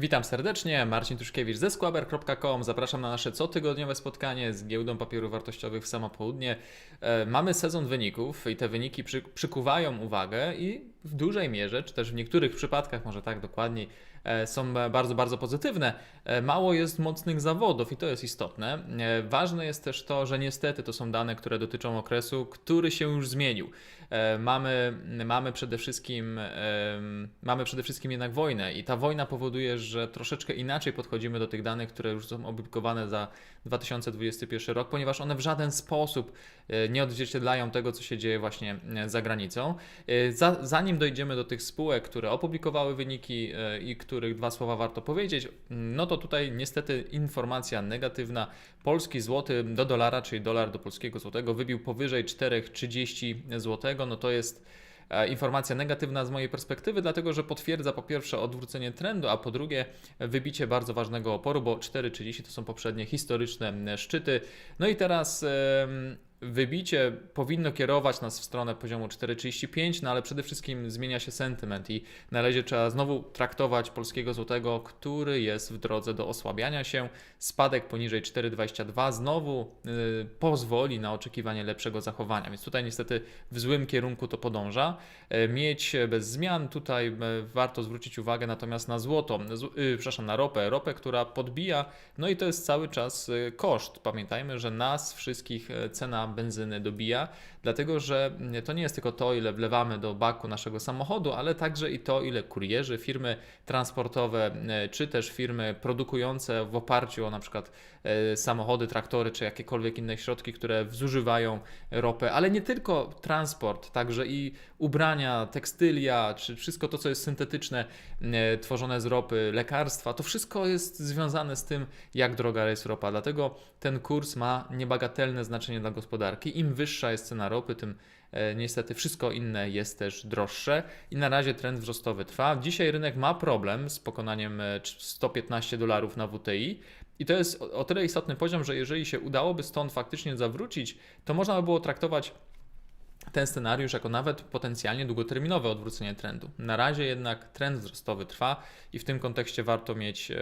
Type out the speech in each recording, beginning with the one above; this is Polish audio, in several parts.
Witam serdecznie, Marcin Tuszkiewicz ze skłaber.com. Zapraszam na nasze cotygodniowe spotkanie z giełdą papierów wartościowych w samo południe. E, Mamy sezon wyników i te wyniki przy, przykuwają uwagę i w dużej mierze, czy też w niektórych przypadkach, może tak dokładniej, e, są bardzo, bardzo pozytywne. E, Mało jest mocnych zawodów i to jest istotne. E, Ważne jest też to, że niestety to są dane, które dotyczą okresu, który się już zmienił. Mamy, mamy przede wszystkim mamy przede wszystkim jednak wojnę i ta wojna powoduje, że troszeczkę inaczej podchodzimy do tych danych, które już są opublikowane za 2021 rok, ponieważ one w żaden sposób nie odzwierciedlają tego, co się dzieje właśnie za granicą. Za, zanim dojdziemy do tych spółek, które opublikowały wyniki e, i których dwa słowa warto powiedzieć, no to tutaj niestety informacja negatywna. Polski złoty do dolara, czyli dolar do polskiego złotego wybił powyżej 4,30 złotego. No to jest e, informacja negatywna z mojej perspektywy, dlatego że potwierdza po pierwsze odwrócenie trendu, a po drugie wybicie bardzo ważnego oporu, bo 4,30 to są poprzednie historyczne m, szczyty. No i teraz em, wybicie powinno kierować nas w stronę poziomu 4,35, no ale przede wszystkim zmienia się sentyment i na razie trzeba znowu traktować polskiego złotego, który jest w drodze do osłabiania się. Spadek poniżej 4,22 znowu y, pozwoli na oczekiwanie lepszego zachowania, więc tutaj niestety w złym kierunku to podąża. E, Mieć bez zmian, tutaj e, warto zwrócić uwagę natomiast na złoto, z, y, przepraszam, na ropę, ropę, która podbija, no i to jest cały czas y, koszt. Pamiętajmy, że nas wszystkich e, cena benzyny dobija, dlatego że to nie jest tylko to, ile wlewamy do baku naszego samochodu, ale także i to, ile kurierzy, firmy transportowe, e, czy też firmy produkujące w oparciu o na przykład e, samochody, traktory, czy jakiekolwiek inne środki, które zużywają ropę, ale nie tylko transport, także i ubrania, tekstylia, czy wszystko to, co jest syntetyczne, e, tworzone z ropy, lekarstwa, to wszystko jest związane z tym, jak droga jest ropa. Dlatego ten kurs ma niebagatelne znaczenie dla gospodarki. Im wyższa jest cena ropy, tym e, niestety wszystko inne jest też droższe i na razie trend wzrostowy trwa. Dzisiaj rynek ma problem z pokonaniem e, 115 dolarów na WTI. I to jest o tyle istotny poziom, że jeżeli się udałoby stąd faktycznie zawrócić, to można by było traktować ten scenariusz jako nawet potencjalnie długoterminowe odwrócenie trendu. Na razie jednak trend wzrostowy trwa i w tym kontekście warto mieć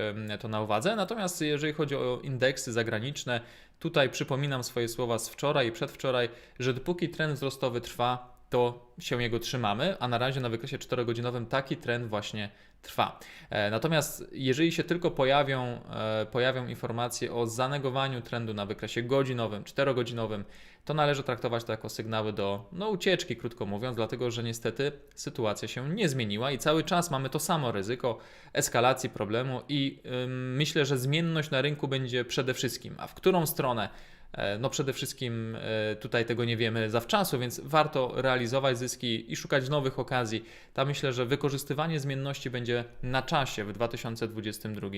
to na uwadze. Natomiast jeżeli chodzi o indeksy zagraniczne, tutaj przypominam swoje słowa z wczoraj i przedwczoraj, że dopóki trend wzrostowy trwa, to się jego trzymamy, a na razie na wykresie 4-godzinowym taki trend właśnie trwa. E, Natomiast jeżeli się tylko pojawią, e, pojawią informacje o zanegowaniu trendu na wykresie godzinowym, 4-godzinowym, to należy traktować to jako sygnały do no, ucieczki, krótko mówiąc, dlatego że niestety sytuacja się nie zmieniła i cały czas mamy to samo ryzyko eskalacji problemu i ym, myślę, że zmienność na rynku będzie przede wszystkim. A w którą stronę? E, No przede wszystkim e, tutaj tego nie wiemy zawczasu, więc warto realizować zyski i szukać nowych okazji. Tam myślę, że wykorzystywanie zmienności będzie na czasie w 2022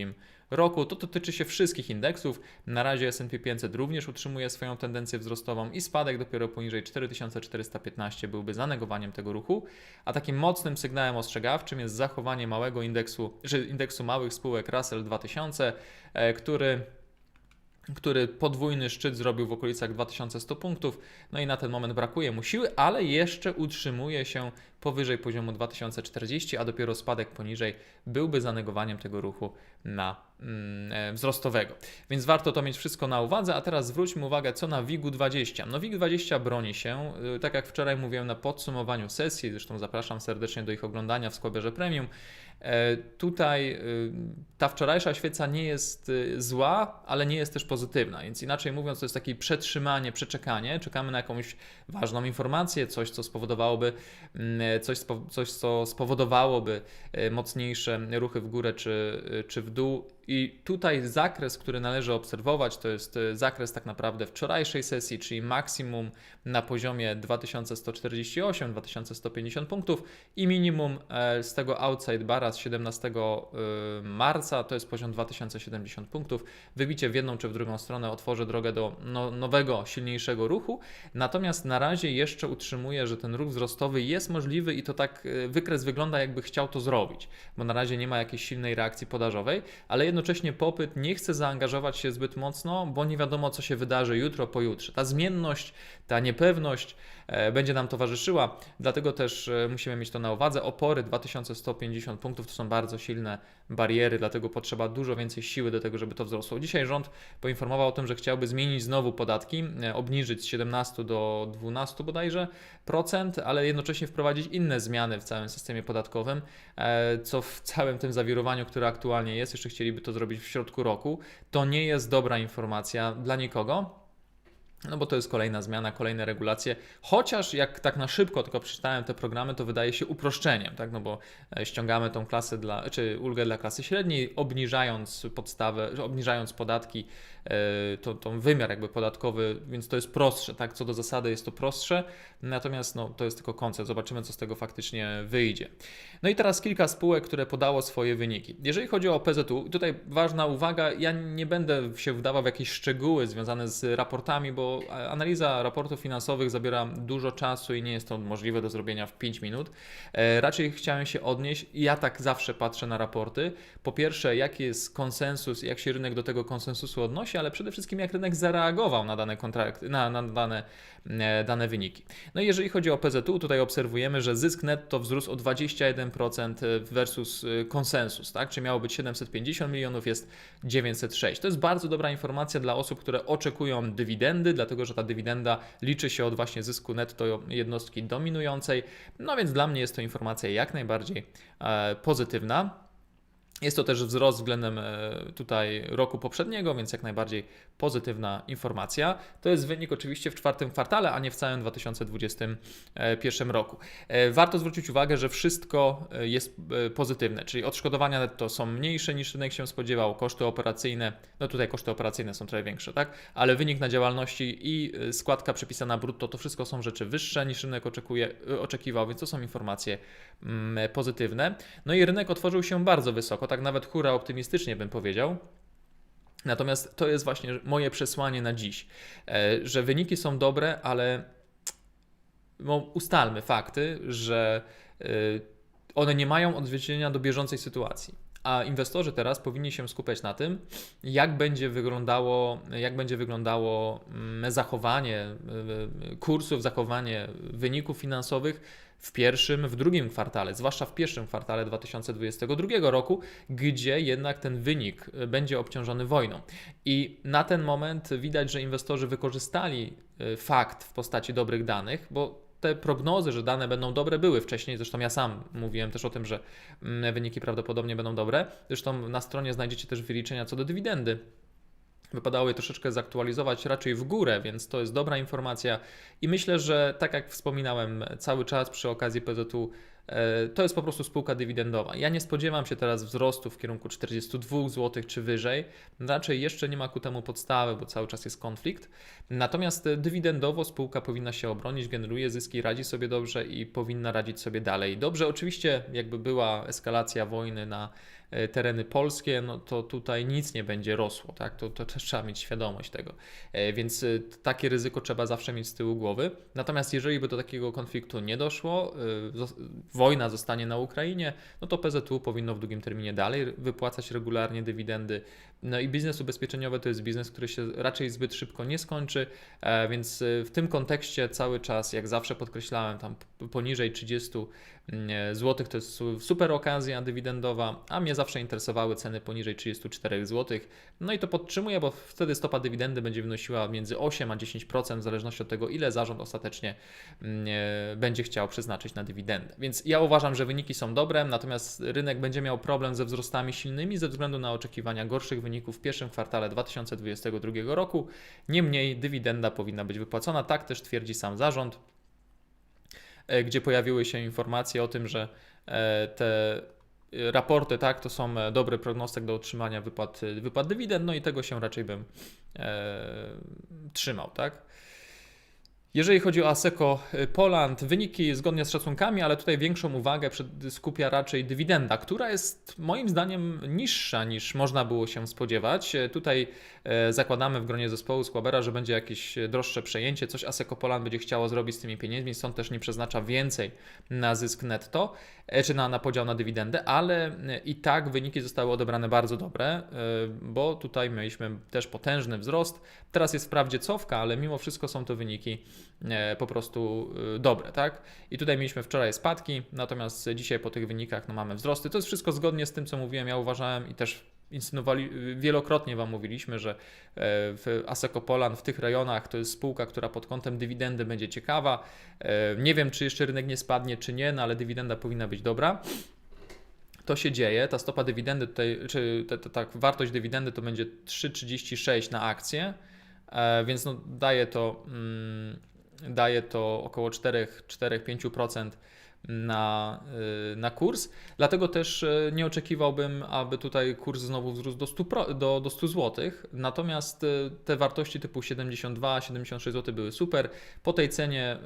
roku. To dotyczy się wszystkich indeksów. Na razie S&P 500 również utrzymuje swoją tendencję wzrostową i spadek dopiero poniżej 4415 byłby zanegowaniem tego ruchu, a takim mocnym sygnałem ostrzegawczym jest zachowanie małego indeksu, czy indeksu małych spółek Russell 2000, e, który który podwójny szczyt zrobił w okolicach 2100 punktów. No i na ten moment brakuje mu siły, ale jeszcze utrzymuje się powyżej poziomu 2040, a dopiero spadek poniżej byłby zanegowaniem tego ruchu na mm, e, wzrostowego. Więc warto to mieć wszystko na uwadze, a teraz zwróćmy uwagę, co na WIG-20. No WIG-20 broni się, y, tak jak wczoraj mówiłem na podsumowaniu sesji, zresztą zapraszam serdecznie do ich oglądania w Skłabierze Premium. E, Tutaj y, ta wczorajsza świeca nie jest y, zła, ale nie jest też pozytywna, więc inaczej mówiąc, to jest takie przetrzymanie, przeczekanie. Czekamy na jakąś ważną informację, coś, co spowodowałoby, mm, coś, spo- coś co spowodowałoby e, mocniejsze ruchy w górę czy, czy w dół. I tutaj zakres, który należy obserwować, to jest e, zakres tak naprawdę wczorajszej sesji, czyli maksimum na poziomie 2148-2150 punktów i minimum e, z tego outside bara z 17 e, marca, to jest poziom 2070 punktów. Wybicie w jedną czy w drugą stronę otworzy drogę do no, nowego, silniejszego ruchu. Natomiast na razie jeszcze utrzymuję, że ten ruch wzrostowy jest możliwy i to tak wykres wygląda, jakby chciał to zrobić, bo na razie nie ma jakiejś silnej reakcji podażowej, ale jednocześnie jednocześnie popyt nie chce zaangażować się zbyt mocno, bo nie wiadomo, co się wydarzy jutro, pojutrze. Ta zmienność, ta niepewność będzie nam towarzyszyła, dlatego też e, musimy mieć to na uwadze. Opory 2150 punktów to są bardzo silne bariery, dlatego potrzeba dużo więcej siły do tego, żeby to wzrosło. Dzisiaj rząd poinformował o tym, że chciałby zmienić znowu podatki, e, obniżyć z 17 do 12 bodajże procent, ale jednocześnie wprowadzić inne zmiany w całym systemie podatkowym, e, co w całym tym zawirowaniu, które aktualnie jest, jeszcze chcieliby to zrobić w środku roku. To nie jest dobra informacja dla nikogo. No bo to jest kolejna zmiana, kolejne regulacje. Chociaż jak tak na szybko tylko przeczytałem te programy, to wydaje się uproszczeniem, tak? No bo e, ściągamy tą klasę dla, czy ulgę dla klasy średniej, obniżając podstawę, obniżając podatki, e, to, to wymiar jakby podatkowy, więc to jest prostsze, tak? Co do zasady jest to prostsze, natomiast no, to jest tylko koncept. Zobaczymy, co z tego faktycznie wyjdzie. No i teraz kilka spółek, które podało swoje wyniki. Jeżeli chodzi o PZU, tutaj ważna uwaga, ja nie będę się wdawał w jakieś szczegóły związane z raportami, bo analiza raportów finansowych zabiera dużo czasu i nie jest to możliwe do zrobienia w 5 minut. E, raczej chciałem się odnieść, ja tak zawsze patrzę na raporty. Po pierwsze, jaki jest konsensus, jak się rynek do tego konsensusu odnosi, ale przede wszystkim jak rynek zareagował na dane kontrakty, na, na dane, e, dane wyniki. No i jeżeli chodzi o PZU, tutaj obserwujemy, że zysk netto wzrósł o 21% versus e, konsensus, tak? Czy miało być 750 milionów, jest 906. To jest bardzo dobra informacja dla osób, które oczekują dywidendy, dlatego że ta dywidenda liczy się od właśnie zysku netto jednostki dominującej. No więc dla mnie jest to informacja jak najbardziej e, pozytywna. Jest to też wzrost względem e, tutaj roku poprzedniego, więc jak najbardziej pozytywna informacja. To jest wynik oczywiście w czwartym kwartale, a nie w całym 2021 roku. E, warto zwrócić uwagę, że wszystko e, jest pozytywne, czyli odszkodowania netto są mniejsze niż rynek się spodziewał, koszty operacyjne, no tutaj koszty operacyjne są trochę większe, tak? Ale wynik na działalności i składka przypisana brutto to wszystko są rzeczy wyższe niż rynek oczekuje, oczekiwał, więc to są informacje mm, pozytywne. No i rynek otworzył się bardzo wysoko tak nawet hura optymistycznie bym powiedział. Natomiast to jest właśnie moje przesłanie na dziś, e, że wyniki są dobre, ale no, ustalmy fakty, że e, one nie mają odzwierciedlenia do bieżącej sytuacji. A inwestorzy teraz powinni się skupiać na tym, jak będzie wyglądało, jak będzie wyglądało mm, zachowanie e, kursów, zachowanie wyników finansowych w pierwszym, w drugim kwartale, zwłaszcza w pierwszym kwartale 2022 roku, gdzie jednak ten wynik e, będzie obciążony wojną. I na ten moment widać, że inwestorzy wykorzystali fakt w postaci dobrych danych, bo te prognozy, że dane będą dobre, były wcześniej. Zresztą ja sam mówiłem też o tym, że mm, wyniki prawdopodobnie będą dobre. Zresztą na stronie znajdziecie też wyliczenia co do dywidendy wypadało je troszeczkę zaktualizować raczej w górę, więc to jest dobra informacja. I myślę, że tak jak wspominałem cały czas przy okazji PZU, to jest po prostu spółka dywidendowa. Ja nie spodziewam się teraz wzrostu w kierunku 42 zł czy wyżej. Raczej jeszcze nie ma ku temu podstawy, bo cały czas jest konflikt. Natomiast dywidendowo spółka powinna się obronić, generuje zyski, radzi sobie dobrze i powinna radzić sobie dalej. Dobrze, oczywiście, jakby była eskalacja wojny na E, tereny polskie, no to tutaj nic nie będzie rosło, tak? To, to też trzeba mieć świadomość tego. E, więc e, takie ryzyko trzeba zawsze mieć z tyłu głowy. Natomiast jeżeli by do takiego konfliktu nie doszło, wojna zostanie na Ukrainie, no to PZU powinno w długim terminie dalej wypłacać regularnie dywidendy. No i biznes ubezpieczeniowy to jest biznes, który się raczej zbyt szybko nie skończy, więc w tym kontekście cały czas, jak zawsze podkreślałem, tam poniżej 30 mm, zł to jest super okazja dywidendowa, a mnie zawsze interesowały ceny poniżej 34 zł. No i to podtrzymuję, bo wtedy stopa dywidendy będzie wynosiła między 8 a 10% w zależności od tego, ile zarząd ostatecznie mm, e, będzie chciał przeznaczyć na dywidendę. Więc ja uważam, że wyniki są dobre, natomiast rynek będzie miał problem ze wzrostami silnymi ze względu na oczekiwania gorszych wyników w pierwszym kwartale 2022 roku. Niemniej dywidenda powinna być wypłacona, tak też twierdzi sam zarząd e, gdzie pojawiły się informacje o tym, że e, te raporty, tak, to są e, dobry prognostyk do otrzymania wypłat, wypłat dywidend, no i tego się raczej bym e, trzymał, tak. Jeżeli chodzi o Asseco Poland, wyniki zgodnie z szacunkami, ale tutaj większą uwagę skupia raczej dywidenda, która jest moim zdaniem niższa niż można było się spodziewać. E, Tutaj e, zakładamy w gronie zespołu Squabera, że będzie jakieś droższe przejęcie, coś Asseco Poland będzie chciało zrobić z tymi pieniędzmi, stąd też nie przeznacza więcej na zysk netto, e, czy na, na podział na dywidendę, ale i tak wyniki zostały odebrane bardzo dobre, bo tutaj mieliśmy też potężny wzrost. Teraz jest wprawdzie cofka, ale mimo wszystko są to wyniki po prostu e, dobre, tak? I tutaj mieliśmy wczoraj spadki, natomiast dzisiaj po tych wynikach no, mamy wzrosty. To jest wszystko zgodnie z tym, co mówiłem, ja uważałem i też insynuowali, wielokrotnie Wam mówiliśmy, że e, w Asseco Poland w tych rejonach to jest spółka, która pod kątem dywidendy będzie ciekawa. E, Nie wiem, czy jeszcze rynek nie spadnie, czy nie, no ale dywidenda powinna być dobra. To się dzieje, ta stopa dywidendy tutaj, czy ta, wartość dywidendy to będzie 3,36 na akcję, e, więc no daje to, mm, daje to około 4-5% na, y, na kurs. Dlatego też y, nie oczekiwałbym, aby tutaj kurs znowu wzrósł do 100, pro- do, do 100 zł. Natomiast y, te wartości typu 72-76 zł były super. Po tej cenie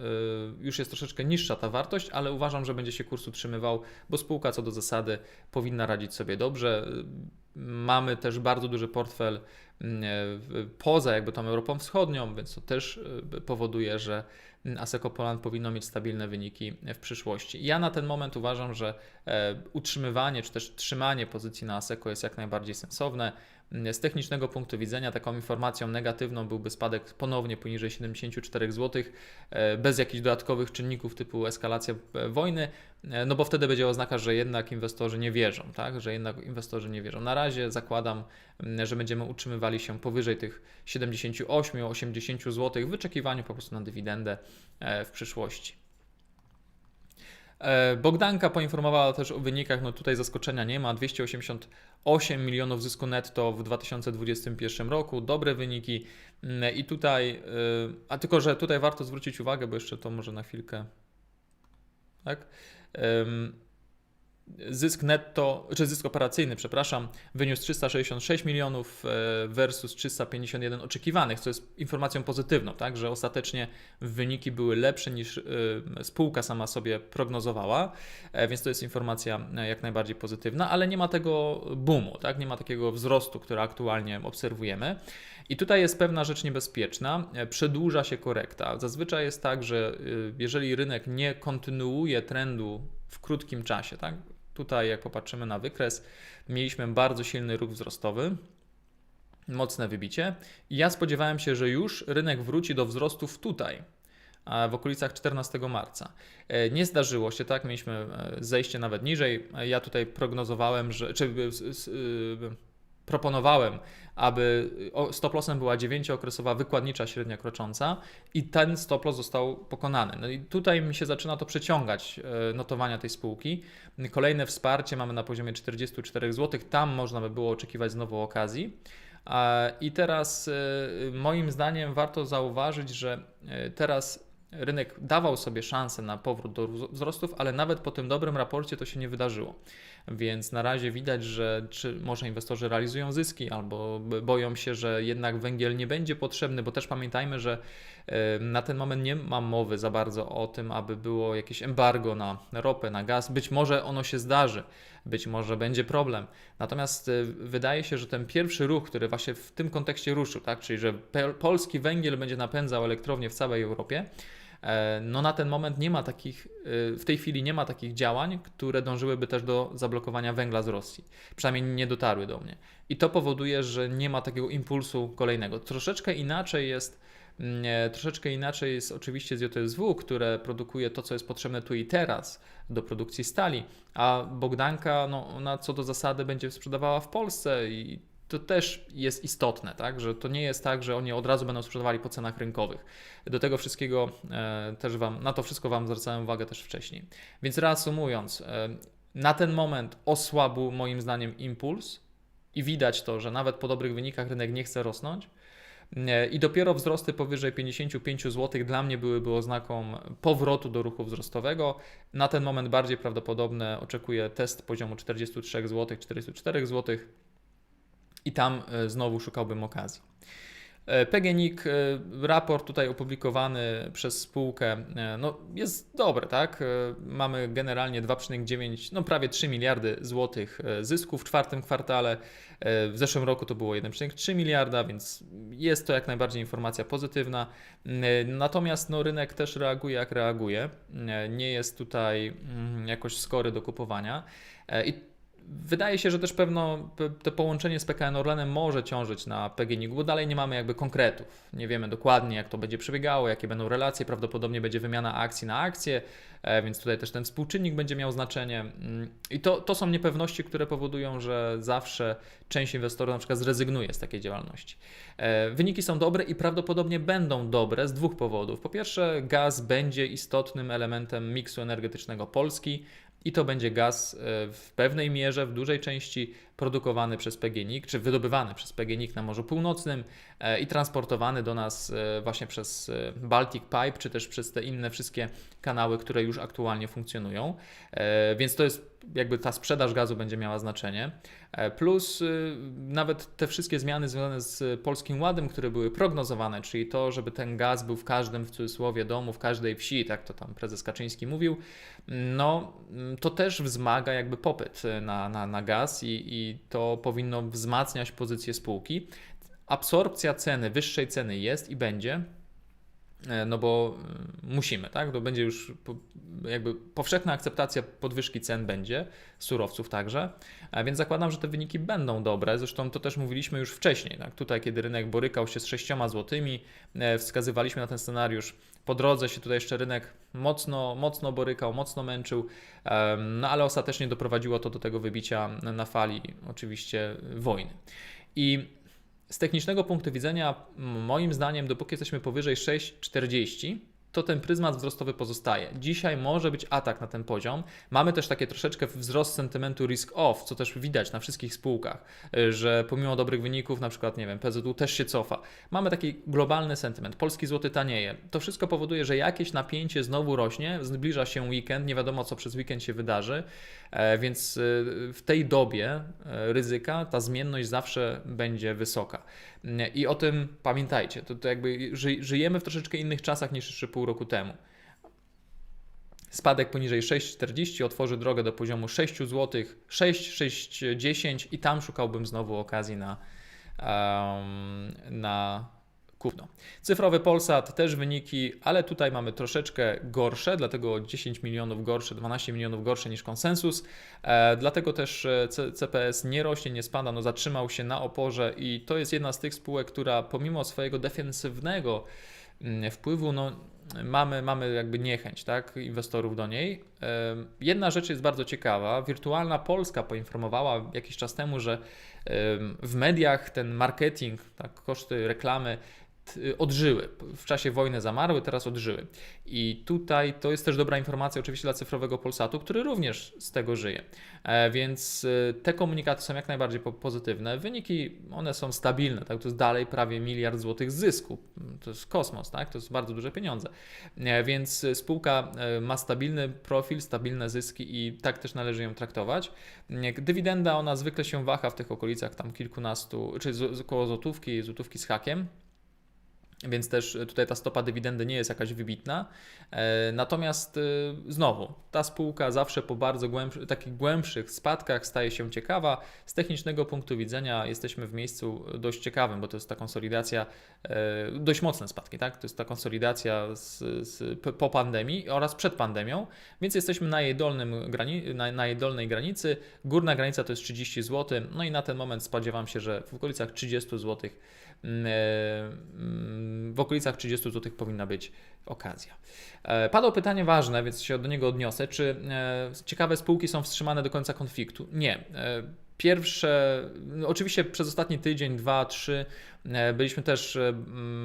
już jest troszeczkę niższa ta wartość, ale uważam, że będzie się kurs utrzymywał, bo spółka co do zasady powinna radzić sobie dobrze. Mamy też bardzo duży portfel poza jakby tą Europą Wschodnią, więc to też y, powoduje, że mm, Asseco Poland powinno mieć stabilne wyniki w przyszłości. Ja na ten moment uważam, że e, utrzymywanie czy też trzymanie pozycji na Asseco jest jak najbardziej sensowne. Mm, Z technicznego punktu widzenia taką informacją negatywną byłby spadek ponownie poniżej 74 zł, e, bez jakichś dodatkowych czynników typu eskalacja e, wojny, e, no bo wtedy będzie oznaka, że jednak inwestorzy nie wierzą, tak? że jednak inwestorzy nie wierzą. Na razie zakładam, mm, że będziemy utrzymywali się powyżej tych 78-80 zł w wyczekiwaniu po prostu na dywidendę e, w przyszłości. E, Bogdanka poinformowała też o wynikach, no tutaj zaskoczenia nie ma, 288 milionów zysku netto w 2021 roku, dobre wyniki. Mm, i tutaj, y, a tylko, że tutaj warto zwrócić uwagę, bo jeszcze to może na chwilkę, tak? Zysk netto, czy zysk operacyjny, przepraszam, wyniósł 366 milionów e, versus 351 oczekiwanych, co jest informacją pozytywną, tak, że ostatecznie wyniki były lepsze niż e, spółka sama sobie prognozowała, e, więc to jest informacja jak najbardziej pozytywna, ale nie ma tego boomu, tak, nie ma takiego wzrostu, który aktualnie obserwujemy. I tutaj jest pewna rzecz niebezpieczna, przedłuża się korekta. Zazwyczaj jest tak, że jeżeli rynek nie kontynuuje trendu w krótkim czasie, tak? Tutaj, jak popatrzymy na wykres, mieliśmy bardzo silny ruch wzrostowy, mocne wybicie. Ja spodziewałem się, że już rynek wróci do wzrostów tutaj, w okolicach 14 marca. E, Nie zdarzyło się tak, mieliśmy e, zejście nawet niżej. E, Ja tutaj prognozowałem, że, czy proponowałem, aby o- stop lossem była 9-okresowa wykładnicza średnia krocząca i ten stop loss został pokonany. No i tutaj mi się zaczyna to przeciągać e, notowania tej spółki. Kolejne wsparcie mamy na poziomie 44 zł, tam można by było oczekiwać znowu okazji. I teraz e, moim zdaniem warto zauważyć, że e, teraz rynek dawał sobie szansę na powrót do wzrostów, ale nawet po tym dobrym raporcie to się nie wydarzyło. Więc na razie widać, że czy może inwestorzy realizują zyski, albo boją się, że jednak węgiel nie będzie potrzebny, bo też pamiętajmy, że na ten moment nie ma mowy za bardzo o tym, aby było jakieś embargo na ropę, na gaz. Być może ono się zdarzy, być może będzie problem. Natomiast e, wydaje się, że ten pierwszy ruch, który właśnie w tym kontekście ruszył, tak, czyli że polski węgiel będzie napędzał elektrownie w całej Europie, No na ten moment nie ma takich, y, w tej chwili nie ma takich działań, które dążyłyby też do zablokowania węgla z Rosji. Przynajmniej nie dotarły do mnie. I to powoduje, że nie ma takiego impulsu kolejnego. Troszeczkę inaczej jest, mm, e, troszeczkę inaczej jest oczywiście z JSW, które produkuje to, co jest potrzebne tu i teraz do produkcji stali, a Bogdanka, no, ona co do zasady będzie sprzedawała w Polsce i to też jest istotne, tak? że to nie jest tak, że oni od razu będą sprzedawali po cenach rynkowych. Do tego wszystkiego e, też wam, na to wszystko Wam zwracałem uwagę też wcześniej. Więc reasumując, e, na ten moment osłabł moim zdaniem impuls i widać to, że nawet po dobrych wynikach rynek nie chce rosnąć. E, I dopiero wzrosty powyżej 55 zł dla mnie byłyby oznaką powrotu do ruchu wzrostowego. Na ten moment bardziej prawdopodobne oczekuję test poziomu 43 zł, 44 zł i tam e, znowu szukałbym okazji. E, PGNiG, e, raport tutaj opublikowany przez spółkę, no jest dobry, tak? Mamy generalnie 2,9, no prawie 3 miliardy złotych zysków w czwartym kwartale. W zeszłym roku to było 1,3 miliarda, więc jest to jak najbardziej informacja pozytywna. Natomiast no, rynek też reaguje jak reaguje. Nie jest tutaj mm, jakoś skory do kupowania. I Wydaje się, że też pewno to połączenie z PKN Orlenem może ciążyć na PGNiG, bo dalej nie mamy jakby konkretów. Nie wiemy dokładnie, jak to będzie przebiegało, jakie będą relacje. Prawdopodobnie będzie wymiana akcji na akcje, e, więc tutaj też ten współczynnik będzie miał znaczenie. Mm, I to, to są niepewności, które powodują, że zawsze część inwestorów na przykład zrezygnuje z takiej działalności. E, wyniki są dobre i prawdopodobnie będą dobre z dwóch powodów. Po pierwsze, gaz będzie istotnym elementem miksu energetycznego Polski i to będzie gaz e, w pewnej mierze, w dużej części produkowany przez PGNiG, czy wydobywany przez PGNiG na Morzu Północnym e, i transportowany do nas e, właśnie przez Baltic Pipe, czy też przez te inne wszystkie kanały, które już aktualnie funkcjonują. Więc to jest jakby ta sprzedaż gazu będzie miała znaczenie. E, plus y, nawet te wszystkie zmiany związane z Polskim Ładem, które były prognozowane, czyli to, żeby ten gaz był w każdym w cudzysłowie domu, w każdej wsi, tak to tam prezes Kaczyński mówił, no to też wzmaga jakby popyt na, na, na gaz i, i to powinno wzmacniać pozycję spółki. Absorpcja ceny, wyższej ceny jest i będzie, no bo e, musimy, tak? To będzie już jakby powszechna akceptacja podwyżki cen będzie, surowców także, e, więc zakładam, że te wyniki będą dobre. Zresztą to też mówiliśmy już wcześniej, tak? Tutaj, kiedy rynek borykał się z 6 złotymi, wskazywaliśmy na ten scenariusz. Po drodze się tutaj jeszcze rynek mocno, mocno borykał, mocno męczył, no ale ostatecznie doprowadziło to do tego wybicia na fali oczywiście wojny. I z technicznego punktu widzenia, moim zdaniem, dopóki jesteśmy powyżej 6,40, to ten pryzmat wzrostowy pozostaje. Dzisiaj może być atak na ten poziom. Mamy też takie troszeczkę wzrost sentymentu risk-off, co też widać na wszystkich spółkach, y, że pomimo dobrych wyników, na przykład, nie wiem, PZU też się cofa. Mamy taki globalny sentyment. Polski złoty tanieje. To wszystko powoduje, że jakieś napięcie znowu rośnie, zbliża się weekend, nie wiadomo co przez weekend się wydarzy, e, więc y, w tej dobie e, ryzyka ta zmienność zawsze będzie wysoka. I o tym pamiętajcie. To, to jakby żyjemy w troszeczkę innych czasach niż jeszcze pół roku temu. Spadek poniżej 6,40 otworzy drogę do poziomu 6 zł, 6, 6,10 i tam szukałbym znowu okazji na, um, na kupno. Cyfrowy Polsat też wyniki, ale tutaj mamy troszeczkę gorsze, dlatego 10 milionów gorsze, 12 milionów gorsze niż konsensus. E, dlatego też e, CPS nie rośnie, nie spada, no zatrzymał się na oporze i to jest jedna z tych spółek, która pomimo swojego defensywnego mm, wpływu, no mamy, mamy jakby niechęć tak, inwestorów do niej. E, jedna rzecz jest bardzo ciekawa. Wirtualna Polska poinformowała jakiś czas temu, że w mediach ten marketing, tak, koszty reklamy odżyły. W czasie wojny zamarły, teraz odżyły. I tutaj to jest też dobra informacja oczywiście dla cyfrowego Polsatu, który również z tego żyje. E, więc y, te komunikaty są jak najbardziej pozytywne. Wyniki, one są stabilne, tak? to jest dalej prawie miliard złotych zysku. To jest kosmos, tak? to jest bardzo duże pieniądze. E, więc spółka e, ma stabilny profil, stabilne zyski i tak też należy ją traktować. Dywidenda, ona zwykle się waha w tych okolicach tam kilkunastu, czy około złotówki, złotówki z hakiem więc też tutaj ta stopa dywidendy nie jest jakaś wybitna. E, natomiast e, znowu, ta spółka zawsze po bardzo głębszy, takich głębszych spadkach staje się ciekawa. Z technicznego punktu widzenia jesteśmy w miejscu dość ciekawym, bo to jest ta konsolidacja, e, dość mocne spadki, tak? To jest ta konsolidacja z, z, po pandemii oraz przed pandemią, więc jesteśmy na jej, dolnym grani, na, na jej dolnej granicy. Górna granica to jest 30 zł, no i na ten moment spodziewam się, że w okolicach 30 zł w okolicach 30 zł powinna być okazja. E, padło pytanie ważne, więc się do niego odniosę. Czy e, ciekawe spółki są wstrzymane do końca konfliktu? Nie. E, pierwsze, no oczywiście przez ostatni tydzień, dwa, trzy byliśmy też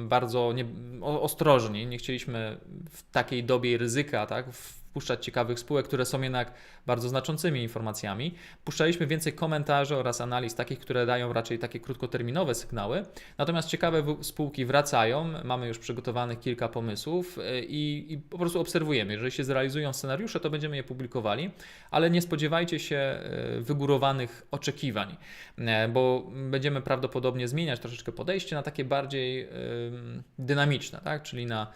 bardzo nie, ostrożni. Nie chcieliśmy w takiej dobie ryzyka, tak, w wpuszczać ciekawych spółek, które są jednak bardzo znaczącymi informacjami. Puszczaliśmy więcej komentarzy oraz analiz takich, które dają raczej takie krótkoterminowe sygnały. Natomiast ciekawe spółki wracają, mamy już przygotowanych kilka pomysłów y, i, i po prostu obserwujemy. Jeżeli się zrealizują scenariusze, to będziemy je publikowali, ale nie spodziewajcie się y, wygórowanych oczekiwań, y, bo będziemy prawdopodobnie zmieniać troszeczkę podejście na takie bardziej dynamiczne, tak? czyli na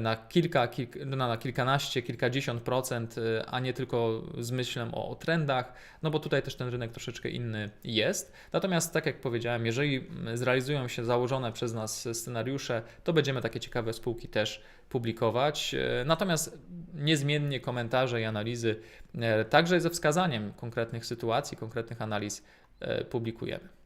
na kilka, kilk, no, na kilkanaście, kilkadziesiąt procent, e, a nie tylko z myślą o, o trendach, no bo tutaj też ten rynek troszeczkę inny jest. Natomiast tak jak powiedziałem, jeżeli zrealizują się założone przez nas scenariusze, to będziemy takie ciekawe spółki też publikować. E, natomiast niezmiennie komentarze i analizy, także ze wskazaniem konkretnych sytuacji, konkretnych analiz publikujemy.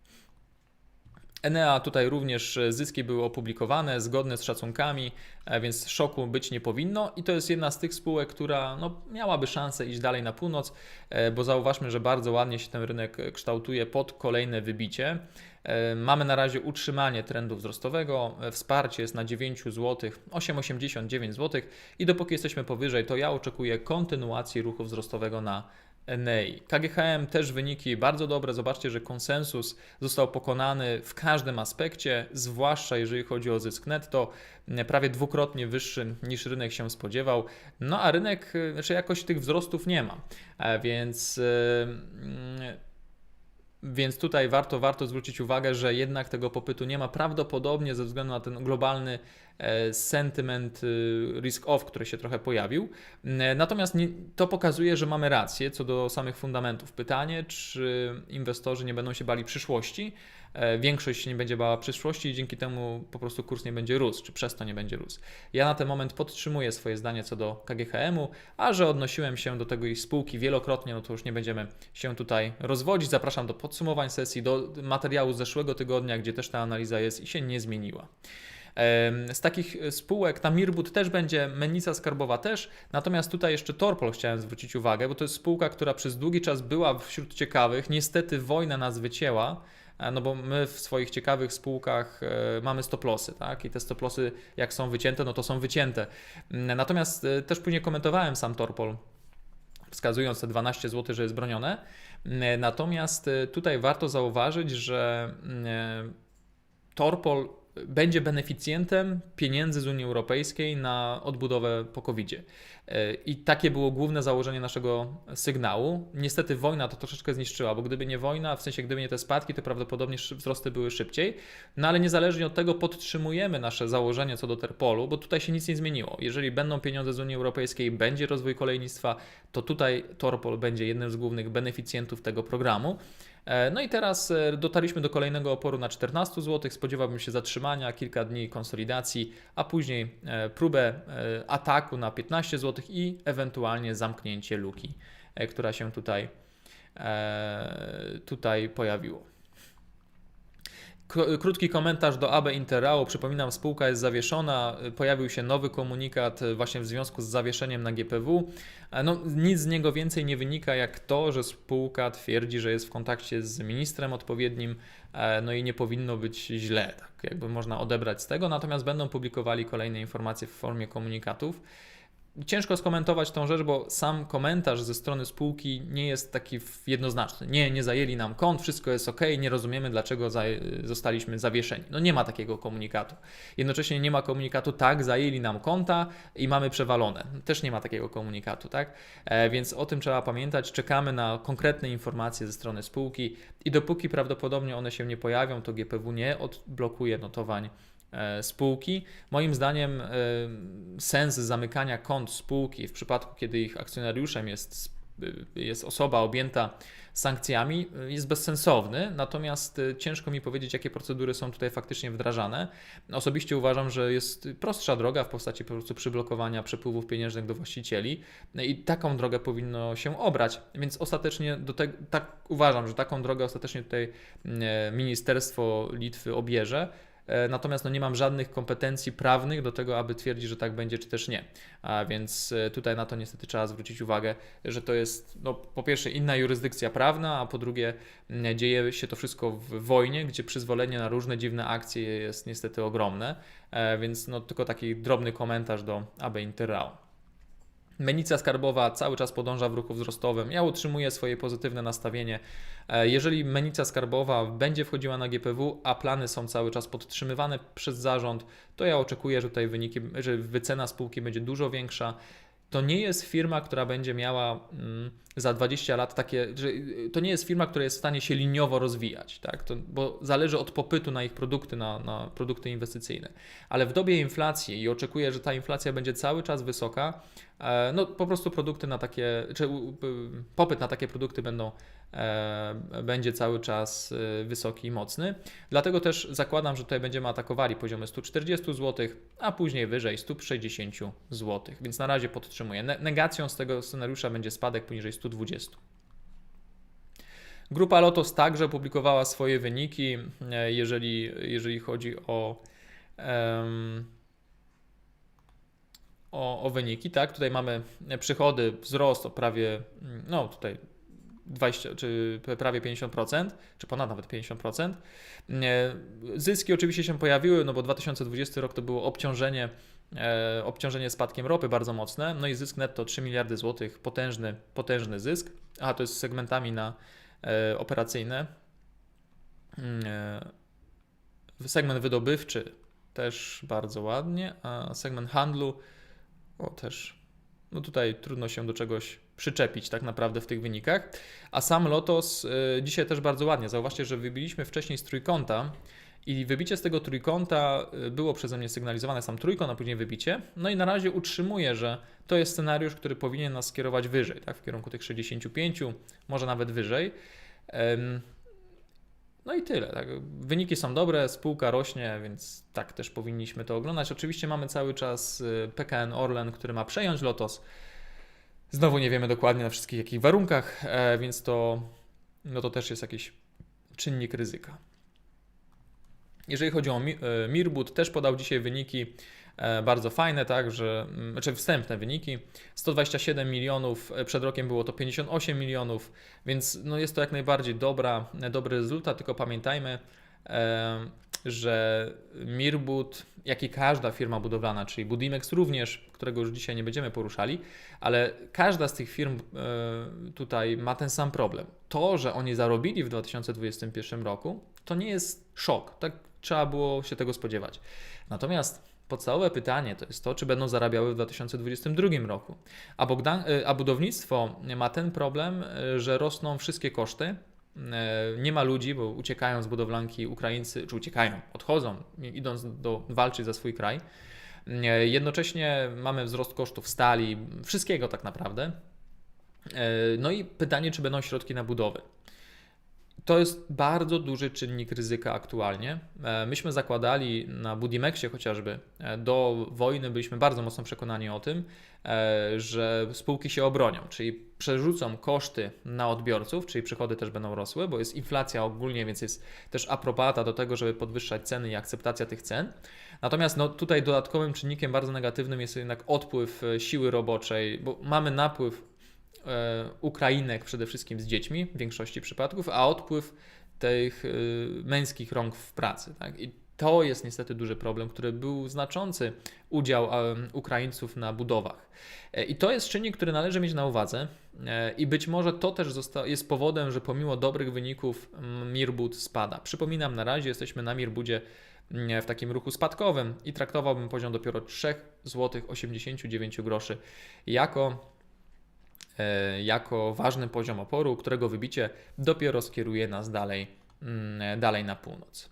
Enea tutaj również e, zyski były opublikowane, zgodne z szacunkami, e, więc szoku być nie powinno. I to jest jedna z tych spółek, która no, miałaby szansę iść dalej na północ, e, bo zauważmy, że bardzo ładnie się ten rynek kształtuje pod kolejne wybicie. Mamy na razie utrzymanie trendu wzrostowego, wsparcie jest na 9 zł, 8,89 zł i dopóki jesteśmy powyżej, to ja oczekuję kontynuacji ruchu wzrostowego na KGHM też wyniki bardzo dobre. Zobaczcie, że konsensus został pokonany w każdym aspekcie, zwłaszcza jeżeli chodzi o zysk netto, prawie dwukrotnie wyższy niż rynek się spodziewał. No a rynek, znaczy jakoś tych wzrostów nie ma, więc więc tutaj warto, warto zwrócić uwagę, że jednak tego popytu nie ma prawdopodobnie ze względu na ten globalny sentyment y, risk-off, który się trochę pojawił. E, natomiast to pokazuje, że mamy rację co do samych fundamentów. Pytanie, czy inwestorzy nie będą się bali przyszłości, E, większość się nie będzie bała przyszłości i dzięki temu po prostu kurs nie będzie rósł, czy przez to nie będzie rósł. Ja na ten moment podtrzymuję swoje zdanie co do KGHM-u, a że odnosiłem się do tego ich spółki wielokrotnie, no to już nie będziemy się tutaj rozwodzić. Zapraszam do podsumowań sesji, do materiału z zeszłego tygodnia, gdzie też ta analiza jest i się nie zmieniła. Z takich spółek na Mirbut też będzie, Mennica Skarbowa też, natomiast tutaj jeszcze Torpol chciałem zwrócić uwagę, bo to jest spółka, która przez długi czas była wśród ciekawych. Niestety wojna nas wycięła, E, no bo my w swoich ciekawych spółkach e, mamy stoplosy, tak? I te stoplosy jak są wycięte, no to są wycięte. Mm, natomiast e, też później komentowałem sam Torpol, wskazując te 12 zł, że jest bronione. Mm, natomiast tutaj warto zauważyć, że mm, Torpol będzie beneficjentem pieniędzy z Unii Europejskiej na odbudowę po covid -zie. I takie było główne założenie naszego sygnału. Niestety wojna to troszeczkę zniszczyła, bo gdyby nie wojna, w sensie gdyby nie te spadki, to prawdopodobnie wzrosty były szybciej. No ale niezależnie od tego podtrzymujemy nasze założenie co do Terpolu, bo tutaj się nic nie zmieniło. Jeżeli będą pieniądze z Unii Europejskiej, będzie rozwój kolejnictwa, to tutaj Torpol będzie jednym z głównych beneficjentów tego programu. E, no i teraz e, dotarliśmy do kolejnego oporu na 14 zł. Spodziewałbym się zatrzymania, kilka dni konsolidacji, a później e, próbę ataku na 15 zł i ewentualnie zamknięcie luki, która się tutaj, tutaj pojawiło. Krótki komentarz do AB Interrao. Przypominam, spółka jest zawieszona. Pojawił się nowy komunikat właśnie w związku z zawieszeniem na GPW. No, nic z niego więcej nie wynika jak to, że spółka twierdzi, że jest w kontakcie z ministrem odpowiednim, no i nie powinno być źle. Tak jakby można odebrać z tego. Natomiast będą publikowali kolejne informacje w formie komunikatów. Ciężko skomentować tą rzecz, bo sam komentarz ze strony spółki nie jest taki jednoznaczny. Nie, nie zajęli nam kont, wszystko jest ok, nie rozumiemy dlaczego zostaliśmy zawieszeni. No nie ma takiego komunikatu. Jednocześnie nie ma komunikatu, tak, zajęli nam konta i mamy przewalone. Też nie ma takiego komunikatu, tak? E, więc o tym trzeba pamiętać. Czekamy na konkretne informacje ze strony spółki i dopóki prawdopodobnie one się nie pojawią, to GPW nie odblokuje notowań spółki. Moim zdaniem e, sens zamykania kont spółki w przypadku, kiedy ich akcjonariuszem jest, jest osoba objęta sankcjami, jest bezsensowny, natomiast e, ciężko mi powiedzieć, jakie procedury są tutaj faktycznie wdrażane. Osobiście uważam, że jest prostsza droga w postaci po prostu przyblokowania przepływów pieniężnych do właścicieli i taką drogę powinno się obrać, więc ostatecznie do tego, tak uważam, że taką drogę ostatecznie tutaj Ministerstwo Litwy obierze. E, natomiast no, nie mam żadnych kompetencji prawnych do tego, aby twierdzić, że tak będzie, czy też nie. A więc e, tutaj na to niestety trzeba zwrócić uwagę, że to jest no, po pierwsze inna jurysdykcja prawna, a po drugie dzieje się to wszystko w wojnie, gdzie przyzwolenie na różne dziwne akcje jest niestety ogromne, e, więc no, tylko taki drobny komentarz do AB Interrao. Menica skarbowa cały czas podąża w ruchu wzrostowym. Ja utrzymuję swoje pozytywne nastawienie. E, Jeżeli menica skarbowa będzie wchodziła na GPW, a plany są cały czas podtrzymywane przez zarząd, to ja oczekuję, że tutaj wyniki, że wycena spółki będzie dużo większa. To nie jest firma, która będzie miała mm, za 20 lat takie, że y, to nie jest firma, która jest w stanie się liniowo rozwijać, tak? to, bo zależy od popytu na ich produkty, na, na produkty inwestycyjne. Ale w dobie inflacji i oczekuję, że ta inflacja będzie cały czas wysoka, e, no po prostu produkty na takie, czy popyt na takie produkty będą, będzie cały czas e, wysoki i mocny. Dlatego też zakładam, że tutaj będziemy atakowali poziomy 140 zł, a później wyżej 160 zł. Więc na razie podtrzymuję. Ne- negacją z tego scenariusza będzie spadek poniżej 120. Grupa Lotos także publikowała swoje wyniki, e, jeżeli, jeżeli chodzi o, em, o, o wyniki. Tak, tutaj mamy przychody, wzrost o prawie, no tutaj 20, czy prawie 50%, czy ponad nawet 50%. Nie, Zyski oczywiście się pojawiły, no bo 2020 rok to było obciążenie, e, obciążenie spadkiem ropy bardzo mocne, no i zysk netto 3 miliardy złotych, potężny, potężny zysk, a to jest segmentami na e, operacyjne. Mm, e, segment wydobywczy też bardzo ładnie, a segment handlu o też no tutaj trudno się do czegoś przyczepić tak naprawdę w tych wynikach. A sam Lotos y, dzisiaj też bardzo ładnie. Zauważcie, że wybiliśmy wcześniej z trójkąta i wybicie z tego trójkąta y, było przeze mnie sygnalizowane sam trójkąt, a później wybicie. No i na razie utrzymuję, że to jest scenariusz, który powinien nas skierować wyżej, tak, w kierunku tych 65, może nawet wyżej. No i tyle. Tak. Wyniki są dobre, spółka rośnie, więc tak też powinniśmy to oglądać. Oczywiście mamy cały czas y, PKN Orlen, który ma przejąć Lotos. Znowu nie wiemy dokładnie na wszystkich jakich warunkach, e, więc to, no to też jest jakiś czynnik ryzyka. Jeżeli chodzi o Mi- e, Mirbut, też podał dzisiaj wyniki bardzo fajne, tak, że, mm, znaczy wstępne wyniki. 127 milionów, e, przed rokiem było to 58 milionów, więc no jest to jak najbardziej dobra, e, dobry rezultat, tylko pamiętajmy, e, że Mirbut, jak i każda firma budowlana, czyli Budimex również, którego już dzisiaj nie będziemy poruszali, ale każda z tych firm e, tutaj ma ten sam problem. To, że oni zarobili w 2021 roku, to nie jest szok. Tak trzeba było się tego spodziewać. Natomiast podstawowe pytanie to jest to, czy będą zarabiały w 2022 roku. A, Bogdan, e, a budownictwo ma ten problem, e, że rosną wszystkie koszty. E, Nie ma ludzi, bo uciekają z budowlanki Ukraińcy, czy uciekają, odchodzą, idąc do walczyć za swój kraj. Jednocześnie mamy wzrost kosztów stali, wszystkiego tak naprawdę. No i pytanie, czy będą środki na budowę. To jest bardzo duży czynnik ryzyka aktualnie. E, Myśmy zakładali na Budimexie chociażby, e, do wojny byliśmy bardzo mocno przekonani o tym, e, że spółki się obronią, czyli przerzucą koszty na odbiorców, czyli przychody też będą rosły, bo jest inflacja ogólnie, więc jest też aprobata do tego, żeby podwyższać ceny i akceptacja tych cen. Natomiast no, tutaj dodatkowym czynnikiem bardzo negatywnym jest jednak odpływ siły roboczej, bo mamy napływ Ukrainek przede wszystkim z dziećmi w większości przypadków, a odpływ tych e, męskich rąk w pracy. Tak? I to jest niestety duży problem, który był znaczący udział e, Ukraińców na budowach. E, I to jest czynnik, który należy mieć na uwadze. E, I być może to też jest powodem, że pomimo dobrych wyników Mirbud spada. Przypominam, na razie jesteśmy na Mirbudzie mm, w takim ruchu spadkowym i traktowałbym poziom dopiero 3 zł 89 groszy jako e, jako ważny poziom oporu, którego wybicie dopiero skieruje nas dalej, mm, dalej na północ.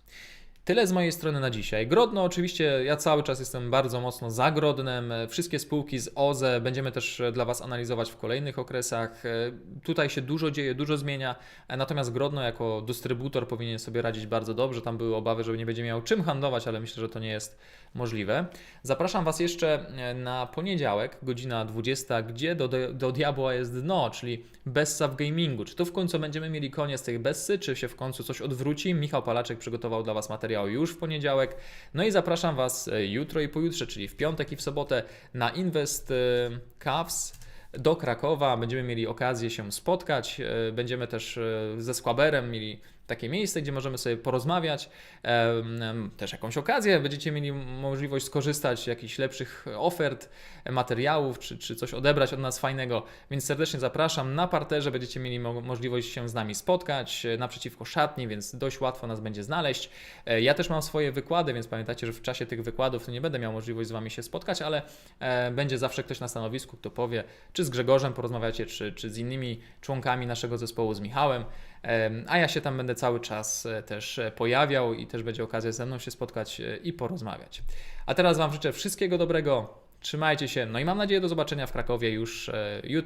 Tyle z mojej strony na dzisiaj. Grodno, oczywiście, ja cały czas jestem bardzo mocno za Grodnem. Wszystkie spółki z OZE będziemy też dla Was analizować w kolejnych okresach. E, Tutaj się dużo dzieje, dużo zmienia, e, natomiast Grodno jako dystrybutor powinien sobie radzić bardzo dobrze. Tam były obawy, że nie będzie miał czym handlować, ale myślę, że to nie jest możliwe. Zapraszam Was jeszcze e, na poniedziałek, godzina 20, gdzie do, do diabła jest dno, czyli Bessa w gamingu. Czy to w końcu będziemy mieli koniec tej Bessy, czy się w końcu coś odwróci? Michał Palaczek przygotował dla Was materiał już w poniedziałek. No i zapraszam Was e, jutro i pojutrze, czyli w piątek i w sobotę na Invest e, Cavs do Krakowa. Będziemy mieli okazję się spotkać. E, Będziemy też ze Squaberem mieli takie miejsce, gdzie możemy sobie porozmawiać, też jakąś okazję, będziecie mieli możliwość skorzystać z jakichś lepszych ofert, materiałów, czy, czy coś odebrać od nas fajnego, więc serdecznie zapraszam. Na parterze będziecie mieli mo- możliwość się z nami spotkać, e, naprzeciwko szatni, więc dość łatwo nas będzie znaleźć. E, Ja też mam swoje wykłady, więc pamiętajcie, że w czasie tych wykładów nie będę miał możliwość z Wami się spotkać, ale e, będzie zawsze ktoś na stanowisku, kto powie, czy z Grzegorzem porozmawiacie, czy, czy z innymi członkami naszego zespołu, z Michałem. A ja się tam będę cały czas e, też e, pojawiał i też będzie okazja ze mną się spotkać e, i porozmawiać. A teraz Wam życzę wszystkiego dobrego, trzymajcie się, no i mam nadzieję do zobaczenia w Krakowie już jutro.